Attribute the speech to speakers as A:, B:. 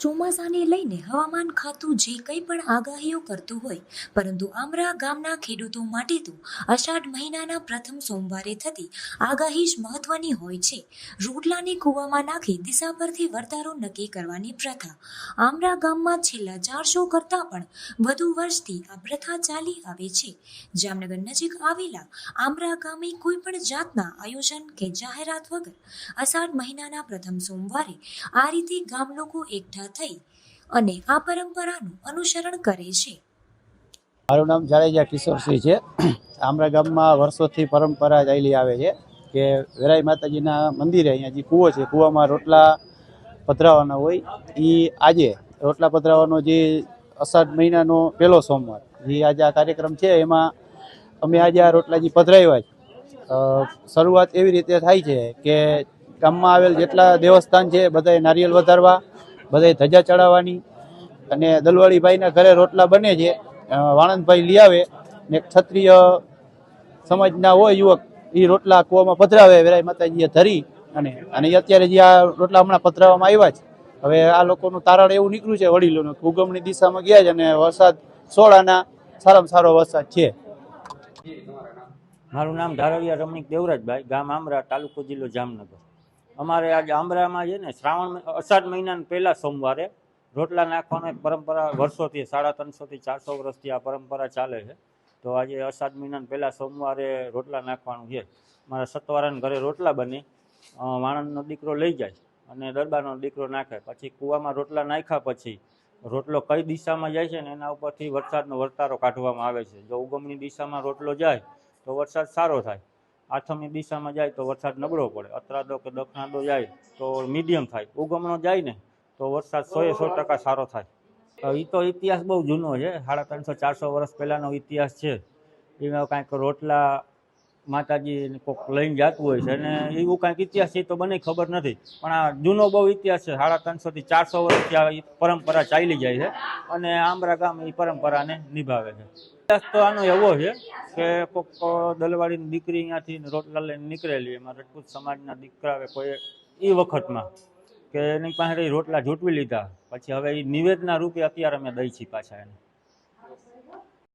A: ચોમાસાને લઈને હવામાન ખાતું જે કંઈ પણ આગાહીઓ કરતું હોય, પરંતુ આમરા ગામના ખેડૂતો માટે તો અષાઢ મહિનાના પ્રથમ સોમવારે થતી આગાહી જ મહત્વની હોય છે. રોટલાને કૂવામાં નાખી દિશા પરથી વર્તારો નક્કી કરવાની પ્રથા. આમરા ગામમાં છેલ્લા ચારસો કરતાં પણ વધુ વર્ષથી આ પ્રથા ચાલી આવે છે. જામનગર નજીક આવેલા આમરા ગામે કોઈ પણ જાતના આયોજન કે જાહેરાત વગર અષાઢ મહિનાના પ્રથમ સોમવારે આ રીતે ગામ લોકો એકઠા થઈ અને આ પરંપરાનું અનુસરણ કરે છે.
B: મારું નામ જાડેજા કિશોરસિંહ છે. આમરા ગામમાં વર્ષોથી પરંપરા ચાલી આવે છે કે વેરાઈ માતાજીના મંદિરે અહીંયા જે કૂવો છે, કૂવામાં રોટલા પધરાવાના હોય એ આજે રોટલા પધરાવાનો જે અષાઢ મહિનાનો પહેલો સોમવાર, જે આજે આ કાર્યક્રમ છે, એમાં અમે આજે આ રોટલા જે પધરાવ્યા છે. શરૂઆત એવી રીતે થાય છે કે ગામમાં આવેલ જેટલા દેવસ્થાન છે બધાએ નારિયેલ વધારવા બધાએ ધજા ચડાવવાની. અને દલવાડીભાઈના ઘરે રોટલા બને છે. વાણંદભાઈ લઈ આવે. ને ક્ષત્રિય સમાજના હોય યુવક એ રોટલા કૂવામાં પધરાવે વેરાય માતાજીએ ધરી. અને અને અત્યારે જે આ રોટલા હમણાં પધરાવવામાં આવ્યા છે. હવે આ લોકોનું તારણ એવું નીકળ્યું છે વડીલોનું કે ઉગમણી દિશામાં ગયા છે અને વરસાદ સોળાના સારામાં સારો વરસાદ છે.
C: મારું નામ ધારવિયા રમણીક દેવરાજભાઈ, ગામ આમરા, તાલુકો જિલ્લો જામનગર. અમારે આજે આંબરામાં છે ને શ્રાવણ અષાઢ મહિનાના પહેલા સોમવારે રોટલા નાખવાનો એક પરંપરા વર્ષોથી, સાડા ત્રણસોથી ચારસો વર્ષથી આ પરંપરા ચાલે છે. તો આજે અષાઢ મહિનાના પહેલા સોમવારે રોટલા નાખવાનું છે. મારા સતવારાના ઘરે રોટલા બને. વાણંદનો દીકરો લઈ જાય અને દરબારનો દીકરો નાખે. પછી કૂવામાં રોટલા નાખ્યા પછી રોટલો કઈ દિશામાં જાય છે ને એના ઉપરથી વરસાદનો વર્તારો કાઢવામાં આવે છે. જો ઉગમની દિશામાં રોટલો જાય તો વરસાદ સારો થાય. આથમની દિશામાં જાય તો વરસાદ નબળો પડે. અત્રાદો કે દક્ષિણાદો જાય તો મીડિયમ થાય. ઉગમણો જાય ને તો વરસાદ સો એ સો ટકા સારો થાય. એ તો ઇતિહાસ બહુ જૂનો છે. સાડા ત્રણસો ચારસો વર્ષ પહેલાંનો ઇતિહાસ છે. એમાં કાંઈક રોટલા માતાજી કોઈક લઈને જતું હોય છે અને એવું કાંઈક ઇતિહાસ છે તો મને ખબર નથી. પણ આ જૂનો બહુ ઇતિહાસ છે. સાડા ત્રણસોથી ચારસો વર્ષથી આ પરંપરા ચાલી જાય છે અને આંબરા ગામ એ પરંપરાને નિભાવે છે. તો આનો એવો છે કે કોઈક દલવાડીની દીકરી અહીંયાથી રોટલા લઈને નીકળેલી એમાં રજપૂત સમાજના દીકરા કોઈ એ વખતમાં કે એની પાસે રોટલા જૂટવી લીધા. પછી હવે એ નિવેદના રૂપે અત્યારે અમે દઈ છીએ પાછા એને.